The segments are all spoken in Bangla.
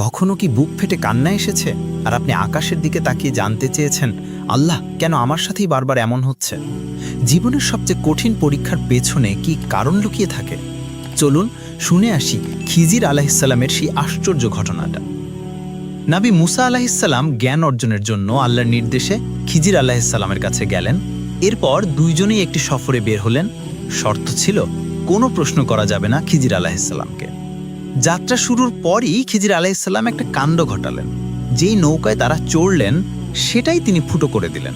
কখনো কি বুক ফেটে কান্না এসেছে? আর আপনি আকাশের দিকে তাকিয়ে জানতে চেয়েছেন, আল্লাহ, কেন আমার সাথেই বারবার এমন হচ্ছে? জীবনের সবচেয়ে কঠিন পরীক্ষার পেছনে কি কারণ লুকিয়ে থাকে? চলুন শুনে আসি খিজির আলাহিসাল্লামের সেই আশ্চর্য ঘটনাটা। নাবি মুসা আলাহিসাল্লাম জ্ঞান অর্জনের জন্য আল্লাহর নির্দেশে খিজির আলাহিসাল্লামের কাছে গেলেন। এরপর দুইজনেই একটি সফরে বের হলেন। শর্ত ছিল, কোনো প্রশ্ন করা যাবে না খিজির আলাহিসাল্লামকে যাত্রা শুরুর পরই খিজির আলাইসাল্লাম একটা কাণ্ড ঘটালেন। যেই নৌকায় তারা চড়লেন, সেটাই তিনি ফুটো করে দিলেন।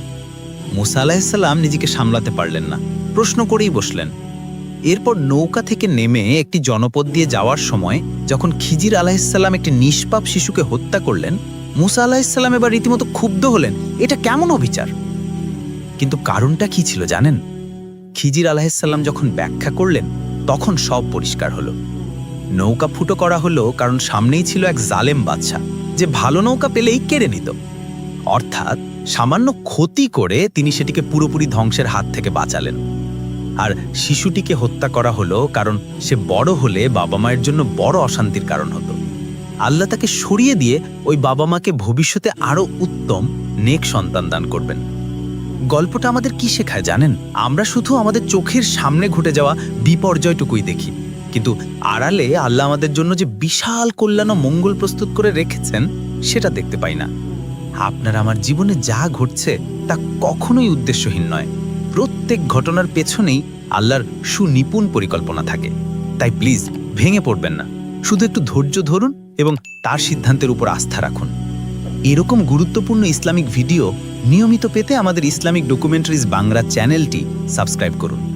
মুসা আলাহিসাল্লাম নিজেকে সামলাতে পারলেন না, প্রশ্ন করেই বসলেন। এরপর নৌকা থেকে নেমে একটি জনপদ দিয়ে যাওয়ার সময় যখন খিজির আলাহিসাল্লাম একটি নিষ্পাপ শিশুকে হত্যা করলেন, মুসা আলাহিসাল্লাম এবার রীতিমতো ক্ষুব্ধ হলেন, এটা কেমন অবিচার? কিন্তু কারণটা কি ছিল জানেন? খিজির আলাহিসাল্লাম যখন ব্যাখ্যা করলেন, তখন সব পরিষ্কার হলো। নৌকা ফুটো করা হলো কারণ সামনেই ছিল এক জালেম বাচ্চা যে ভালো নৌকা পেলেই কেড়ে নিত। অর্থাৎ সামান্য ক্ষতি করে তিনি সেটিকে পুরোপুরি ধ্বংসের হাত থেকে বাঁচালেন। আর শিশুটিকে হত্যা করা হলো কারণ সে বড় হলে বাবা মায়ের জন্য বড় অশান্তির কারণ হতো। আল্লাহ তাকে সরিয়ে দিয়ে ওই বাবা মাকে ভবিষ্যতে আরও উত্তম, নেক সন্তান দান করবেন। গল্পটা আমাদের কি শেখায় জানেন? আমরা শুধু আমাদের চোখের সামনে ঘটে যাওয়া বিপর্যয়টুকুই দেখি। কিন্তু আড়ালে আল্লাহ আমাদের জন্য যে বিশাল কল্যাণ ও মঙ্গল প্রস্তুত করে রেখেছেন, সেটা দেখতে পাই না। আপনার আমার জীবনে যা ঘটছে তা কখনোই উদ্দেশ্যহীন নয়। প্রত্যেক ঘটনার পেছনেই আল্লাহর সুনিপুণ পরিকল্পনা থাকে। তাই প্লিজ ভেঙে পড়বেন না। শুধু একটু ধৈর্য ধরুন এবং তার সিদ্ধান্তের উপর আস্থা রাখুন। এরকম গুরুত্বপূর্ণ ইসলামিক ভিডিও নিয়মিত পেতে আমাদের ইসলামিক ডকুমেন্টারিজ বাংলা চ্যানেলটি সাবস্ক্রাইব করুন।